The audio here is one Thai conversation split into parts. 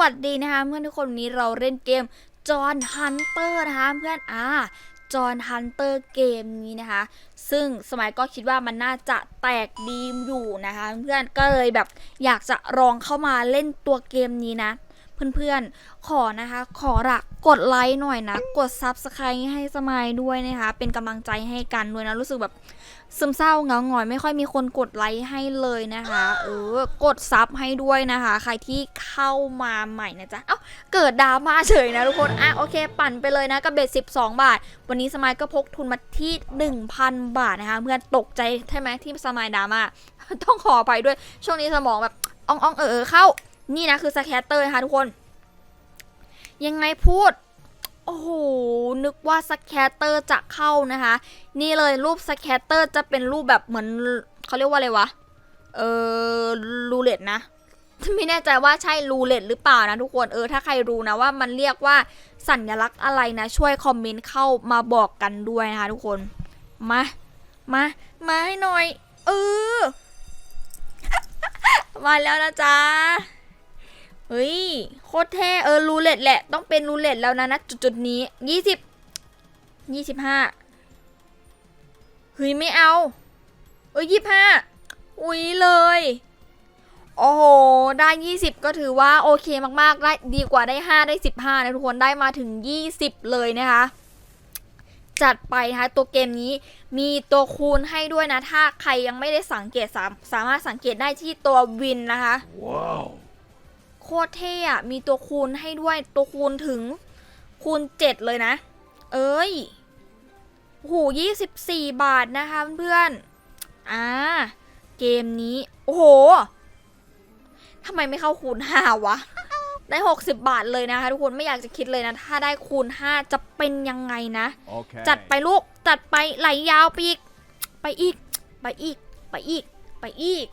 วัสดีนะคะเพื่อนทุกคนวันนี้เราเล่นเกมจอห์นฮันเตอร์นะคะเพื่อนอ่าจอห์นฮันเตอร์เกมนี้นะคะ ซึ่งสมัยก็คิดว่ามันน่าจะแตกดีมอยู่นะคะ เพื่อนก็เลยแบบอยากจะลองเข้ามาเล่นตัวเกมนี้นะ เพื่อนๆ ขอนะคะขอละกกดไลค์หน่อยนะ กด Subscribe ให้สมายด้วยนะคะ เป็นกำลังใจให้กันด้วยนะ รู้สึกแบบซึมเศร้าเงาหงอย ไม่ค่อยมีคนกดไลค์ให้เลยนะคะ เออกดซับให้ด้วยนะคะ ใครที่เข้ามาใหม่นะจ๊ะ เอ้า เกิดดราม่าเฉยนะทุกคน อะโอเค ปั่นไปเลยนะกับเบ็ด12 บาท วันนี้สมายก็พกทุนมาที่ 1,000 บาทนะคะ เพื่อนตกใจใช่ไหมที่สมายดราม่าต้องขอไปด้วย ช่วงนี้สมองแบบอ่องๆเออเออเข้า นี่นะคือสแคตเตอร์นะคะทุกคน ยังไงพูด โอ้โห นึกว่าสแคตเตอร์จะเข้านะคะ นี่เลยรูปสแคตเตอร์จะเป็นรูปแบบเหมือนเขาเรียกว่าอะไรวะ เออรูเล็ตนะไม่แน่ใจว่าใช่รูเล็ตหรือเปล่านะทุกคนเออถ้าใครรู้นะว่ามันเรียกว่าสัญลักษณ์อะไรนะ ช่วยคอมเมนต์เข้ามาบอกกันด้วยนะคะทุกคนมามามาให้หน่อย เออ มาแล้วนะจ๊ะ ตรเท่เออรูเล็ตแหละต้องเป็นรูเล็ตแล้วนะนะจุดๆนี้ยี่สิบยี่สิบห้าเฮ้ยไม่เอาเอ้ยยี่ห้าอุ้ยเลย โอ้โห ได้ยี่สิบก็ถือว่าโอเคมากๆได้ดีกว่าได้ห้าได้สิบห้านะทุกคนได้มาถึงยี่สิบเลยนะคะจัดไปนะคะตัวเกมนี้มีตัวคูณให้ด้วยนะ ถ้าใครยังไม่ได้สังเกตสามสามารถสังเกตได้ที่ตัววินนะคะ Wow. โคตรเท่อะมีตัวคูณให้ด้วยตัวคูณถึงคูณเจ็ดเลยนะ เอ้ยโหยี่สิบสี่บาทนะคะเพื่อนๆอ่า เกมนี้ โอ้โหทำไมไม่เข้าคูณห้าวะ ได้หกสิบบาทเลยนะคะทุกคนไม่อยากจะคิดเลยนะ ถ้าได้คูณห้าจะเป็นยังไงนะ Okay. จัดไปลูก จัดไปไหลยาวไปอีก ไปอีก ไปอีก ไปอีก ไปอีก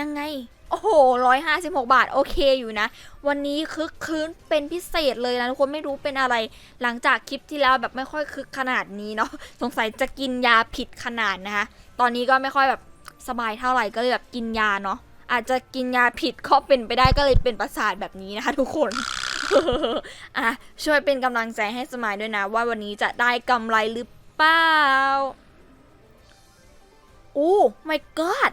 ยังไง โอ้โหร้อยห้าสิบหกบาท โอเคอยู่นะ วันนี้คึกคืนเป็นพิเศษเลยนะ ทุกคนไม่รู้เป็นอะไร หลังจากคลิปที่แล้วแบบไม่ค่อยคึกขนาดนี้เนาะ สงสัยจะกินยาผิดขนาดนะคะ ตอนนี้ก็ไม่ค่อยแบบสบายเท่าไหร่ก็เลยแบบกินยาเนาะ อาจจะกินยาผิดก็เป็นไปได้ก็เลยเป็นประสาทแบบนี้นะคะทุกคนอะช่วยเป็นกำลังใจให้สมายด้วยนะ ว่าวันนี้จะได้กำไรหรือเปล่า โอ้ my god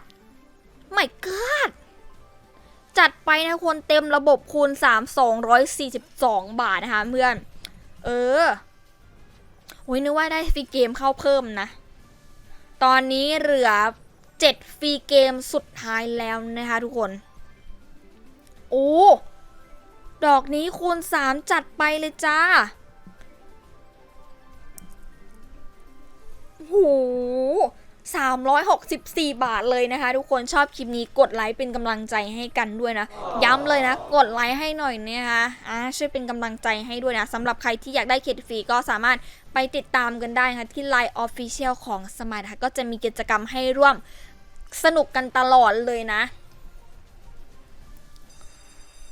my god จัดไปนะคนเต็มระบบคูณ 3 242 บาทนะคะเพื่อน เออโอ้ยนึกว่าได้ฟรีเกมเข้าเพิ่มนะ ตอนนี้เหลือ 7 ฟรีเกมสุดท้ายแล้วนะคะทุกคน โอ้ ดอกนี้คูณ 3 จัดไปเลยจ้าโห 364 บาทเลยนะคะ ทุกคนชอบคลิปนี้กดไลค์เป็นกำลังใจให้กันด้วยนะ ย้ำเลยนะ กดไลค์ให้หน่อยนะคะอ่าช่วยเป็นกำลังใจให้ด้วยนะสำหรับใครที่อยากได้เครดิตฟรีก็สามารถไปติดตามกันได้นะคะที่ Line Official ของสมัยนะคะก็จะมีกิจกรรมให้ร่วมสนุกกันตลอดเลยนะ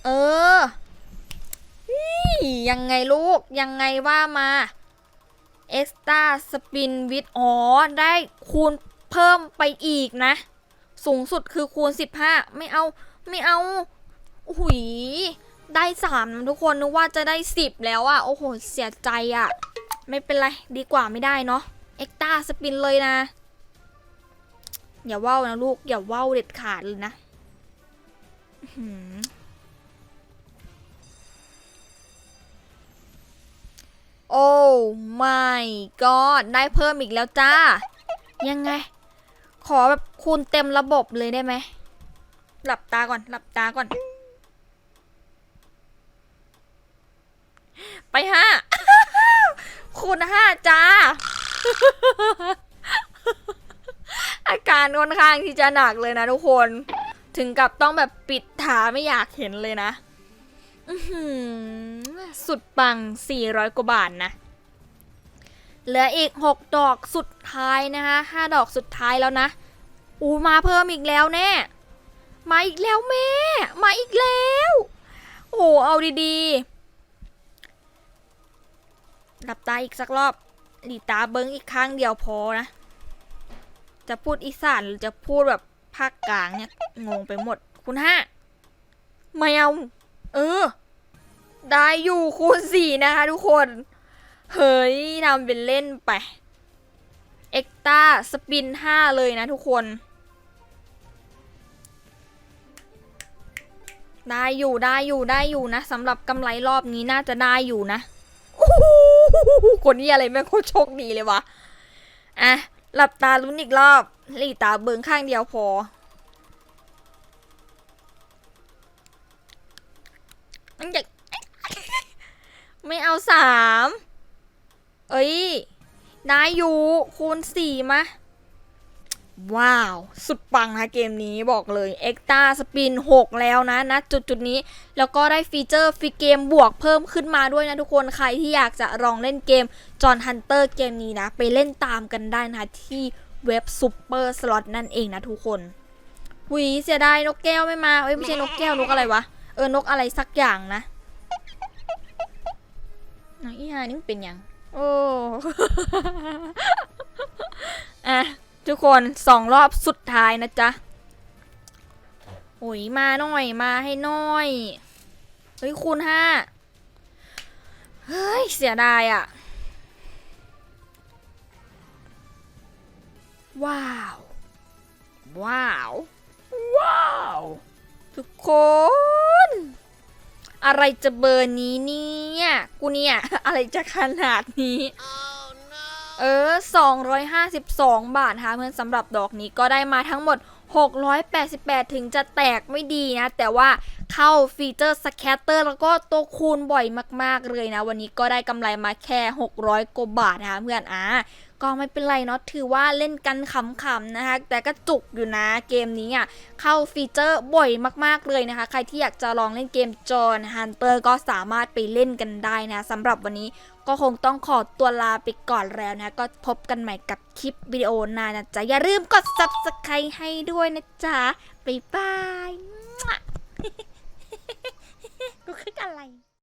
เออยังไงลูก ยังไงว่ามา เอ็กซ์ตาสปินวิดอ๋อ ได้คูณ เพิ่มไปอีกนะ สูงสุดคือคูณ 15 ไม่เอาไม่เอาหุยได้สามทุกคนนึกว่าจะได้10แล้วอะโอ้โห เสียใจอะไม่เป็นไร ดีกว่าไม่ได้เนาะเอ็กตาสปินเลยนะ อย่าว่าวนะลูก อย่าว่าวเด็ดขาดเลยนะโอ้ my god ได้เพิ่มอีกแล้วจ้า ยังไง ขอแบบคูณเต็มระบบเลยได้ไหม หลับตาก่อน หลับตาก่อน ไปห้าคูณห้าจ้า อาการค่อนข้างที่จะหนักเลยนะทุกคน ถึงกับต้องแบบปิดตาไม่อยากเห็นเลยนะ สุดปัง 400 กว่าบาทนะ เหลืออีก 6 ดอกสุดท้ายนะคะ5ดอกสุดท้ายแล้วนะ อูมาเพิ่มอีกแล้วแน่ มาอีกแล้วแม่ มาอีกแล้ว โอ้เอาดีๆหลับตาอีกสักรอบหลีตาเบิ้งอีกครั้งเดียวพอนะ จะพูดอีสานหรือจะพูดแบบภาคกลางเนี่ยงงไปหมด คุณห้าไม่เอา เออ ได้อยู่คูณสี่นะคะทุกคน เฮ้ยทำเป็นเล่นไป เอ็กตาสปินห้าเลยนะทุกคน ได้อยู่ได้อยู่ได้อยู่นะสำหรับกำไรรอบนี้น่าจะได้อยู่นะคนนี้อะไรแม่โคตรโชคดีเลยวะอะ หลับตาลุ้นอีกรอบหลีตาเบิงข้างเดียวพอมันอยากไม่เอาสาม เอ้ยได้อยู่คูณสี่มะ ว้าว สุดปังนะเกมนี้บอกเลยเอ็กตาสปิน6แล้วนะนะจุดจุดนี้ แล้วก็ได้ฟีเจอร์ฟรีเกมบวกเพิ่มขึ้นมาด้วยนะทุกคนใครที่อยากจะลองเล่นเกมจอห์นฮันเตอร์เกมนี้นะ ไปเล่นตามกันได้นะที่เว็บซูเปอร์สล็อตนั่นเองนะทุกคนหุยเสียดายนกแก้วไม่มาเอ้ยไม่ใช่นกแก้วนกอะไรวะ เออนกอะไรสักอย่างนะนางอีหานี่เป็นยัง โอ้อะทุกคนสองรอบสุดท้ายนะจ๊ะโอ้ยมาหน่อยมาให้หน่อย เฮ้ยคูณห้าเฮ้ย เสียดายอะ่ะว้าว ว้าว ว้าว ทุกคน อะไรจะเบอร์นี้เนี่ย กูเนี่ย อะไรจะขนาดนี้เออ 252 บาทนะคะเพื่อนสำหรับดอกนี้ก็ได้มาทั้งหมด 688 ถึงจะแตกไม่ดีนะ แต่ว่า เข้าฟีเจอร์สแคตเตอร์แล้วก็ตัวคูณบ่อยมาก ๆ เลยนะ วันนี้ก็ได้กำไรมาแค่ 600กว่าบาทนะคะเพื่อนอะก็ไม่เป็นไรเนาะถือว่าเล่นกันขำๆนะคะ แต่ก็จุกอยู่นะเกมนี้อะเข้าฟีเจอร์บ่อยมากๆเลยนะคะ ใครที่อยากจะลองเล่นเกมจอห์นฮันเตอร์ก็สามารถไปเล่นกันได้นะสำหรับวันนี้ก็คงต้องขอตัวลาไปก่อนแล้วนะ ก็พบกันใหม่กับคลิปวิดีโอหน้านะจ๊ะ อย่าลืมกด subscribe ให้ด้วยนะจ๊ะ บ๊ายบาย กูคือ อะไร